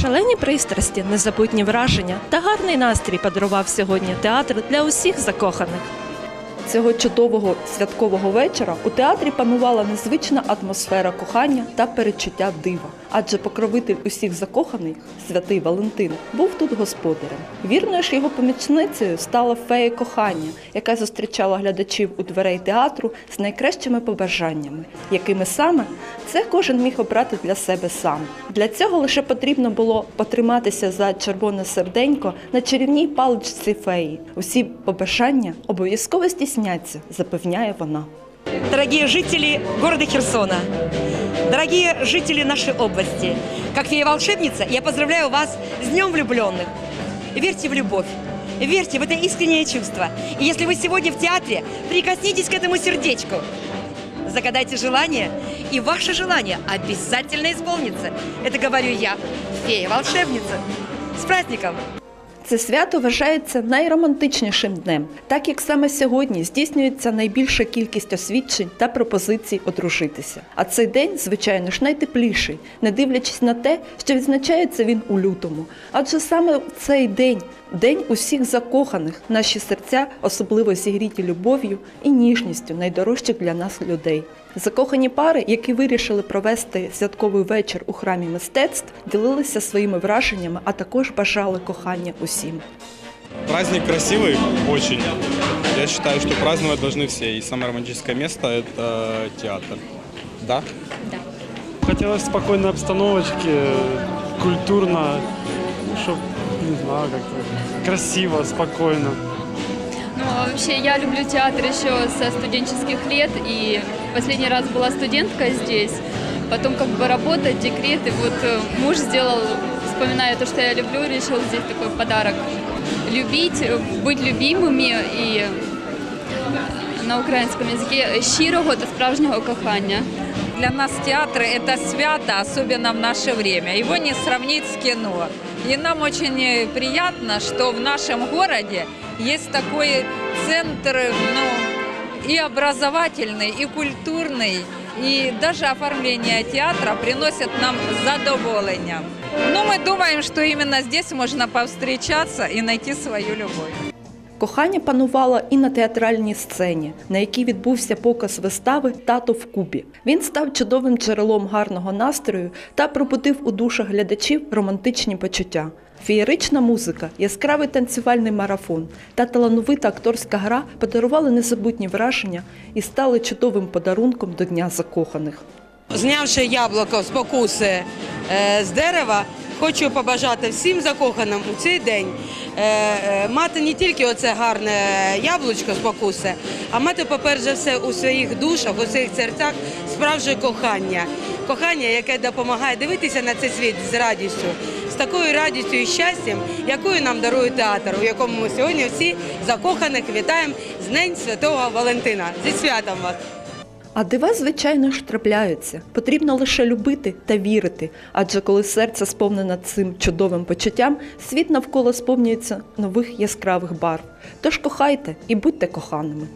Шалені пристрасті, незабутні враження та гарний настрій подарував сьогодні театр для усіх закоханих. Цього чудового святкового вечора у театрі панувала незвична атмосфера кохання та перечуття дива. Адже покровитель усіх закоханих, святий Валентин, був тут господарем. Вірною ж його помічницею стала фея кохання, яка зустрічала глядачів у дверей театру з найкращими побажаннями, якими саме це кожен міг обрати для себе сам. Для цього лише потрібно було потриматися за червоне серденько на чарівній паличці феї. Усі побажання обов'язково стісняться, запевняє вона. Дорогие жители города Херсона, дорогие жители нашей области, как фея-волшебница, я поздравляю вас с Днем влюбленных. Верьте в любовь, верьте в это искреннее чувство. И если вы сегодня в театре, прикоснитесь к этому сердечку. Загадайте желание, и ваше желание обязательно исполнится. Это говорю я, фея-волшебница. С праздником! Це свято вважається найромантичнішим днем, так як саме сьогодні здійснюється найбільша кількість освідчень та пропозицій одружитися. А цей день, звичайно ж, найтепліший, не дивлячись на те, що відзначається він у лютому. Адже саме цей день, день усіх закоханих, наші серця особливо зігріті любов'ю і ніжністю найдорожчих для нас людей. Закохані пари, які вирішили провести святковий вечір у храмі мистецтв, ділилися своїми враженнями, а також бажали кохання усім. Праздник красивый, очень. Я считаю, что праздновать должны все. И самое романтическое место – это театр. Да? Хотелось спокойной обстановочки, культурно, чтобы, не знаю, как-то красиво, спокойно. Ну, а вообще, я люблю театр еще со студенческих лет, и последний раз была студентка здесь, потом как бы работать, декрет, и вот э, муж сделал, вспоминая то, что я люблю, решил здесь такой подарок. Любить, э, быть любимыми и на українському язикі щирого та справжнього кохання. Для нас театр – это свято, особенно в наше время. Его не сравнить с кино. И нам очень э, приятно, что в нашем городе есть такой центр, ну, и образовательный, и культурный, и даже оформление театра приносит нам задоволение. Но мы думаем, что именно здесь можно повстречаться и найти свою любовь. Кохання панувало і на театральній сцені, на якій відбувся показ вистави Тато в Кубі. Він став чудовим джерелом гарного настрою та пробудив у душах глядачів романтичні почуття. Феєрична музика, яскравий танцювальний марафон та талановита акторська гра подарували незабутні враження і стали чудовим подарунком до Дня закоханих. Знявши яблуко з покуси е, з дерева, хочу побажати всім закоханим у цей день е, е, мати не тільки оце гарне яблучко з покуси, а мати, по-перше, все у своїх душах, у своїх серцях справжнє кохання. Кохання, яке допомагає дивитися на цей світ з радістю, з такою радістю і щастям, якою нам дарує театр, у якому ми сьогодні всі закоханих вітаємо з Днем Святого Валентина. Зі святом вас! А дива, звичайно ж, трапляються. Потрібно лише любити та вірити. Адже коли серце сповнене цим чудовим почуттям, світ навколо сповнюється нових яскравих барв. Тож кохайте і будьте коханими.